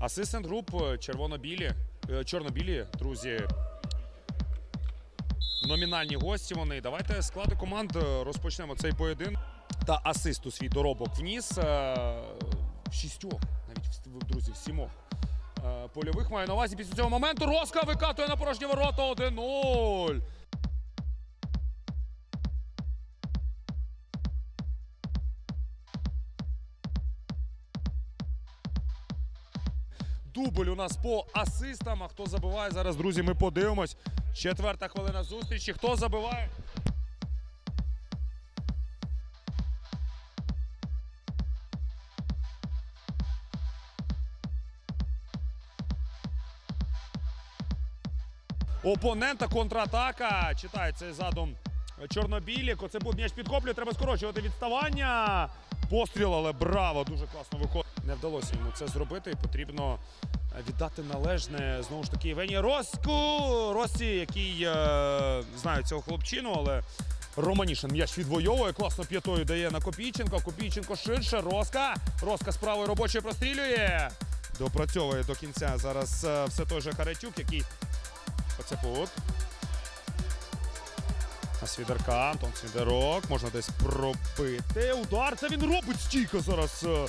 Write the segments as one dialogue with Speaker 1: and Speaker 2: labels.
Speaker 1: Асистент груп е, червоно-білі, е, чорно-білі, друзі. Номінальні гості вони. Давайте склади команд е, розпочнемо цей поєдинок. Та асист у свій доробок вніс. в Шістьох, навіть друзі, в сімох. Польових маю на увазі після цього моменту. Роска викатує на порожні ворота 1-0. Дубль у нас по асистам. А хто забиває зараз, друзі, ми подивимось. Четверта хвилина зустрічі. Хто забиває? Опонента контратака. Читає цей задум чорнобілі. Коцебут м'яч підхоплює. Треба скорочувати відставання. Постріл, але браво! Дуже класно виходить. Не вдалося йому це зробити. Потрібно е, віддати належне знову ж таки Євгенія Роску. Росі, який е, знаю цього хлопчину, але Романішин м'яч відвоює. Класно п'ятою дає на Копійченко. Копійченко ширше. Роска. Роска з правої робочої прострілює. Допрацьовує до кінця зараз е, все той же Харетюк, який Оце пут. На Свідерка, Антон Свідерок. Можна десь пробити. Удар. Це він робить стійко зараз. е.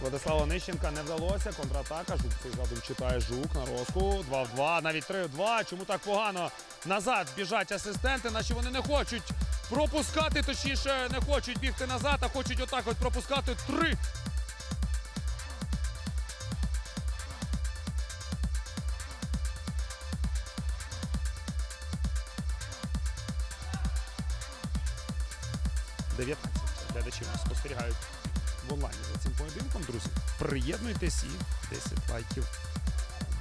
Speaker 1: Владислава Онищенка не вдалося. Контратака. Жук цей задум читає жук на розку. 2 в 2, навіть 3 в 2. Чому так погано? Назад біжать асистенти, наче вони не хочуть пропускати, точніше, не хочуть бігти назад, а хочуть отак от пропускати три. – 19 глядачі нас спостерігають в онлайні за цим поєдинком, друзі. Приєднуйтесь і 10 лайків.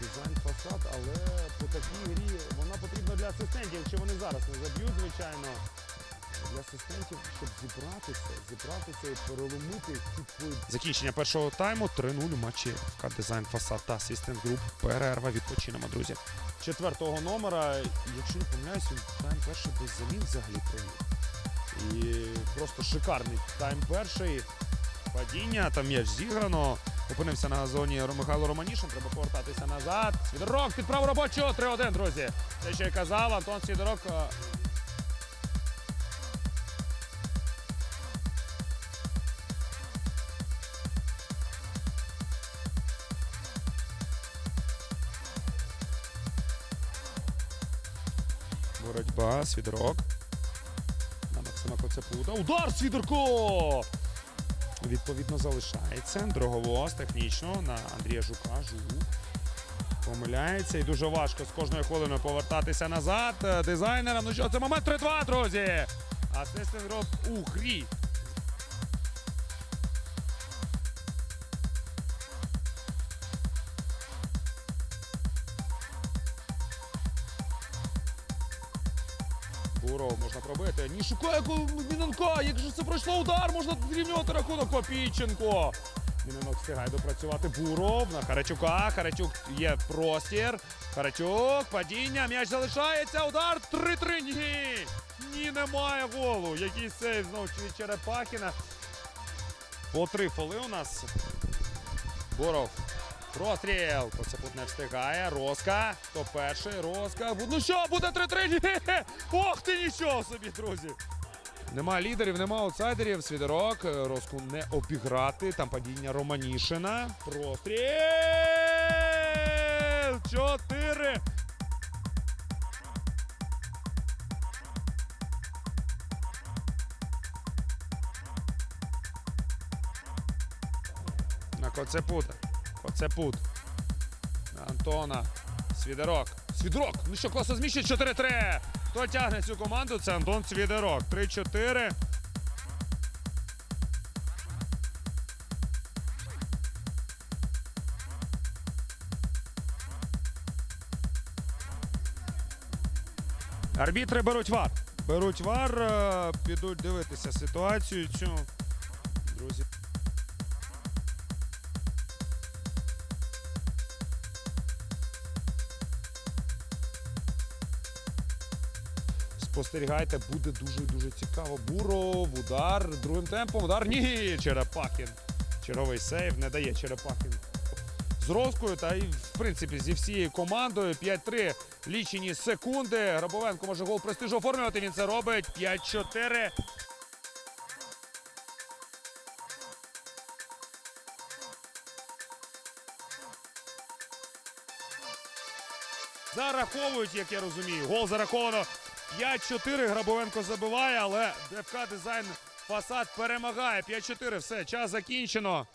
Speaker 1: Дизайн фасад, але по такій грі вона потрібна для асистентів. Якщо вони зараз не заб'ють, звичайно. Для асистентів, щоб зібратися, зібратися і переломити. Закінчення першого тайму 3-0 у матчі ФК Дизайн Фасад та Асистент Груп. Перерва відпочинемо, друзі. Четвертого номера, якщо не помиляюсь, тайм перший без замін взагалі провів. І просто шикарний тайм перший. Падіння, там м'яч зіграно. Опинився на зоні Михайло Романішин. Треба повертатися назад. Свідорок під праву робочого. 3-1, друзі. Те, що я казав, Антон Свідорок. е, Боротьба, Свідорок. На Максима Коцепуда. Удар Свідерко! Відповідно залишається. Дроговоз технічно на Андрія Жука. Жук. Помиляється і дуже важко з кожною хвилиною повертатися назад. Дизайнерам. Ну що, це момент 3-2, друзі. Асистент груп у грі. Буров можна пробити. Ні, шукає Міненка. Як же це пройшло удар, можна зрівнювати рахунок Копійченко. Міненок встигає допрацювати Буров на Харачука. Харачук є простір. Харачук, падіння, м'яч залишається. Удар 3-3. Ні. Ні, немає голу. Який сейв знову від Черепахіна. По три фоли у нас. Буров. Простріл. Коцепут не встигає. Роска. Хто перший? Роска. Ну що, буде 3-3? Ох ти нічого собі, друзі. Нема лідерів, нема аутсайдерів. Свідорок. Е, Роску не обіграти. Там падіння Романішина. Простріл! Чотири. Коцепута. Оце пут. Антона. Свідерок. Свідерок! Ну що, класно зміщить 4-3. Хто тягне цю команду? Це Антон Свідерок. 3-4. Арбітри беруть вар. Беруть вар, е, підуть дивитися ситуацію цю. Друзі. Спостерігайте, буде дуже-дуже цікаво. Буров, удар, другим темпом, удар. Ні, Черепахін. Черговий сейв не дає Черепахін. З Роскою та й в принципі зі всією командою 5-3 лічені секунди. Грабовенко може гол престижу оформлювати. Він це робить. 5-4. Зараховують, як я розумію. Гол зараховано 5-4. Грабовенко забиває, але ДФК дизайн фасад перемагає. 5-4. Все, час закінчено.